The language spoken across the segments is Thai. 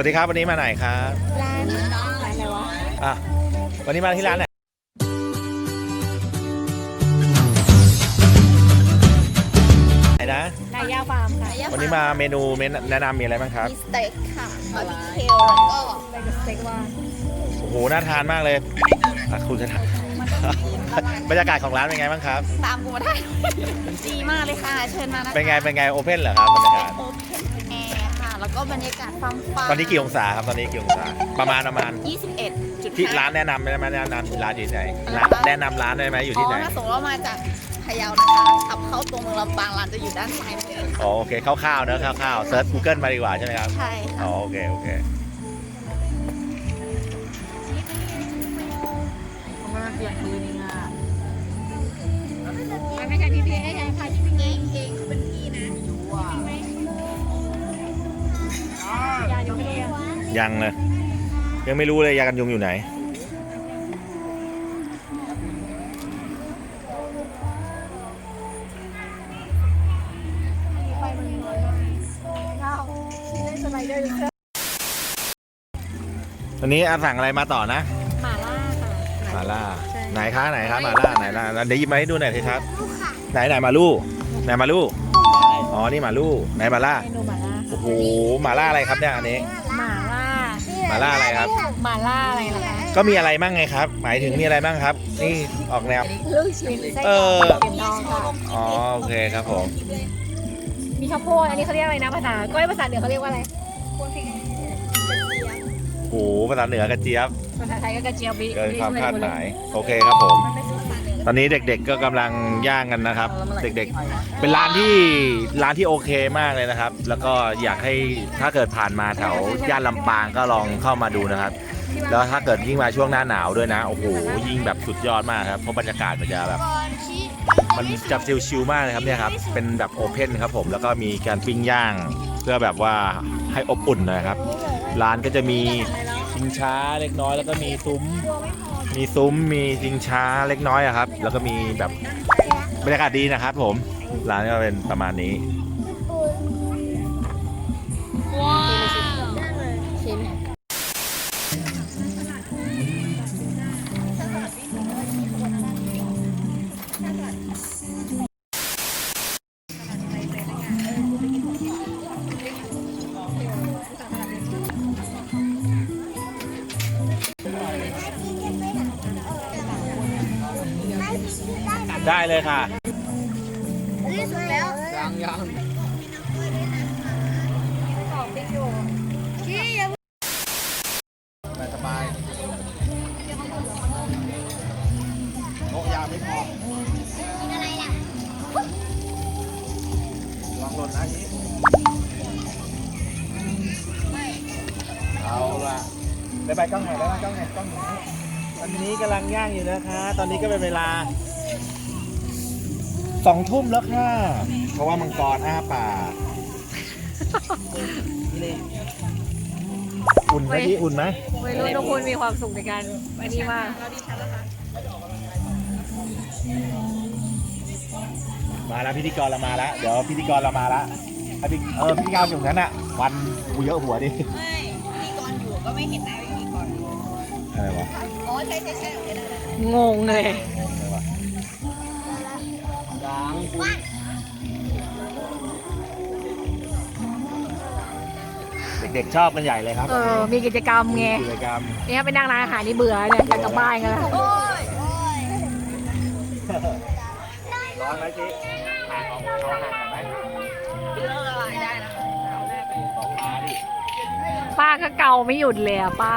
วัสดีครับวันนี้มาไหนครับร้านร้านอะไรวะอะวันนี้มาที่ร้านไหนไหนนะนายย่าฟาร์มค่ะวันนี้มาเมนูเมนแนะนำมีอะไรบ้างครับมีสเต็กค่ะบาร์บีคิวแล้วก็เป็นสเต็กว่าโอ้โหน่าทานมากเลยอะคุณจะทานบรรยากาศของร้านเป็นไงบ้างครับตามกูมาได้ดีมากเลยค่ะเชิญมานะคะเป็นไงเป็นไงโอเพนเหรอครับบรรยากาศโอเพน แอร์ค่ะแล้วก็บรรยากาศฟังฟัตอนนี้กี่องศาครับตอนนี้กี่องศาประมาณประมาณ 21จุดที่ร้านแนะนำได้ไหมแนะนำร้านอยู่ที่ไหนร้านแนะนำร้านได้ไหมอยู่ที่ไหนถ้าสมมติว่ามาจากพะเยานะคะขับเข้าตัวเมืองลำปางร้านจะอยู่ด้านซ้ายมืออ๋อโอเคคร่าวๆเนอะคร่าวๆเซิร์ช Google มาดีกว่าใช่ไหมครับใช่ค่ะอ๋อโอเคโอเคไม่ใช่พี่พี่ให้ใช่ค่ะพี่พี่เองเองเป็นพี่นะย ยังยังเลยยังไม่รู้เลยยากันยุงอยู่ไหนไปมันน้อยมากเราเล่นสไลเดอร์เสื้อตอนนี้อาสั่งอะไรมาต่อนะหมาล่าค่ะมาล่าใช่ไหนคะไหนคะมาล่าไหนล่ะเดี๋ยวหยิบมาให้ดูหน่อยสิครับ ไหนไหนมาลู่ไหนมาลู่ อ๋อ นี่มาลู่ไหนมาล่า เมนูหมาล่าโอ้โหมาล่าอะไรครับเนี่ยอันนี้ หมาล่ามาล่าอะไรครับ หมาล่าอะไรล่ะคะก็มีอะไรบ้างไงครับ หมายถึงมีอะไรบ้างครับ นี่ออกแนว ลูกชิ้นไส้เอกรออกเข็มทองค่ะอ๋อ โอเคครับผม มีข้าวโพดอันนี้เขาเรียกอะไรนะภาษาก้อยภาษาเหนือเขาเรียกว่าอะไรโอ้โหภาษาเหนือกระเจี๊ยบภาษาไทยก็กระเจี๊ยบบิเกินความคาดหมาย โอเคครับผม ตอนนี้เด็กๆก็กำลังย่างกันนะครับ เด็กๆ เป็นร้านที่ร้านที่โอเคมากเลยนะครับ แล้วก็อยากให้ถ้าเกิดผ่านมาแถวย่านลำปางก็ลองเข้ามาดูนะครับ แล้วถ้าเกิดยิ่งมาช่วงหน้าหนาวด้วยนะโอ้โหยิ่งแบบสุดยอดมากครับเพราะบรรยากาศมันจะแบบ มันจะชิลๆมากเลยครับเนี่ยครับเป็นแบบโอเพ่นครับผมแล้วก็มีการปิ้งย่าง เพื่อแบบว่าให้อบอุ่นนะครับ ร้านก็จะมี ชิงช้าเล็กน้อย แล้วก็มีซุ้ม มีซุ้มมีชิงช้าเล็กน้อยอะครับ แล้วก็มีแบบบรรยากาศดีนะครับ ผมร้านก็เป็นประมาณนี้ ได้เลยค่ะสบายโต๊ะยาวไม่พอลองหล่นนะนี้เอาล่ะไปไปกล้องหน่อยแล้วกล้องหน่อยกล้องหนตอนนี้กำลังย่างอยู่นะคะ ตอนนี้ก็เป็นเวลา สองทุ่มแล้วค่ะ เพราะว่ามังกรอ้าปากนี่อุ่นไหมพี่อุ่นไหมวัยรุ่นทุกคนมีความสุขในการอันนี้มากมาแล้วพิธีกรเรามาแล้วเดี๋ยวพิธีกรเรามาแล้วถ้าพิเออพิธีกรอยู่นั้นอะวันกูเยอะหัวดิไม่พิธีกรอยู่ก็ไม่เห็นหน้าพิธีกรอะไรวะอ๋อใช่ใช่ใช่โอเคได้ได้งงเลย อะไรวะเด็กๆชอบกันใหญ่เลยครับเออ มีกิจกรรมไงกิจกรรมเนี่ยไปนั่งร้านอาหารนี่เบื่อเนี่ยอยากกลับบ้านกันแล้วโอ้ยโอ้ยร้อนไหมจิ๊ห่างออกเอาห่างหน่อยไหมเรื่องอะไรได้นะออกมาดิป้าก็เกาไม่หยุดเลยอะป้า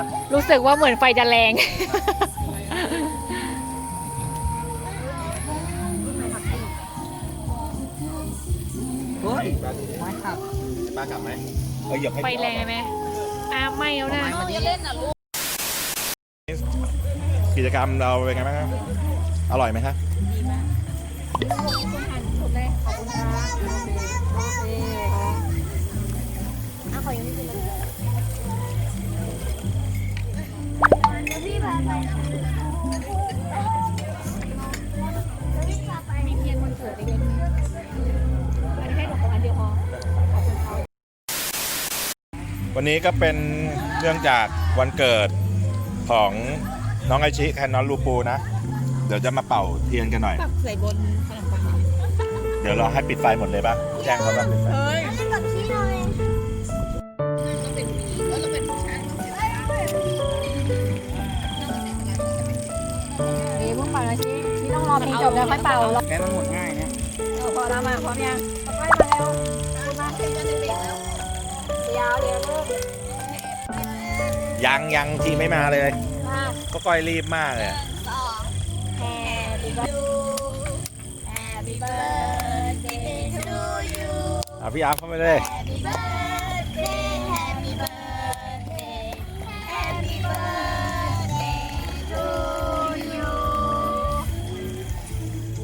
ครับรู้สึกว่าเหมือนไฟจะแรง เฮ้ยมาขับปลากลับไหมเออเหยียบให้ไฟแรงไหมอ้าไม่แล้วนะเราจะเล่นอะลูกกิจกรรมเราเป็นไงบ้างครับอร่อยไหมครับขอบคุณครั วันนี้ก็เป็นเนื่องจากวันเกิดของน้องไอชิแคนนอนลูปูนะ เดี๋ยวจะมาเป่าเทียนกันหน่อย ปักใส่บนขนมปังเดี๋ยวเราให้ปิดไฟหมดเลยป่ะ แจ้งเขาป่ะปิดไฟ เฮ้ยเล่นแบบที่หน่อยเราเป็นผู้หญิงแล้วเราเป็นผู้ชายเดี๋ยวเพิ่งเป่านะชี้ชี้ต้องรอเพลงจบแล้วค่อยเป่าแกมันหมดง่ายนะเอาพอแล้วมาพร้อมยังค่อยมาเร็วคุณมา เป็นกันเด็กๆแล้วเดี๋ยวเดี๋ยวลูกยังยังทีไม่มาเลย มาก็ก้อยรีบมากเลยอะสอง Happy birthday Happy birthday to you อะพี่อาร์ตเข้าไปเลย Happy birthday Happy birthday Happy birthday to you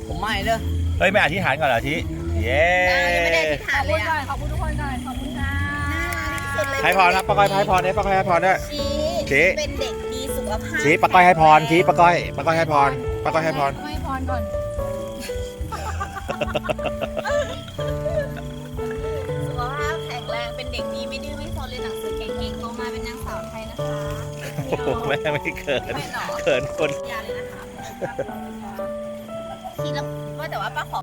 ผมไม่เลยเฮ้ยไม่อธิษฐานก่อนเหรอทีเย้ยังไม่ได้อธิษขฐาอนบเลคุณยก่ออะนขอบคุณ ให้พรนะป้าก้อยให้พรด้วยป้าก้อยให้พรด้วยชี้ชี้ เป็นเด็กดีสุขภาพชี้ป้าก้อยให้พรชี้ป้าก้อยป้าก้อยให้พรป้าก้อยให้พรไม่พรก่อน สุขภาพแข็งแรง เป็นเด็กดีไม่ดื้อไม่ซนเรียนหนังสือเก่งๆโตมาเป็นนางสาวไทยนะคะโอ้โหแม่ไม่เขินไม่หรอเขินคน ยาเลยนะคะทีละว่าแต่ว่าป้าขอ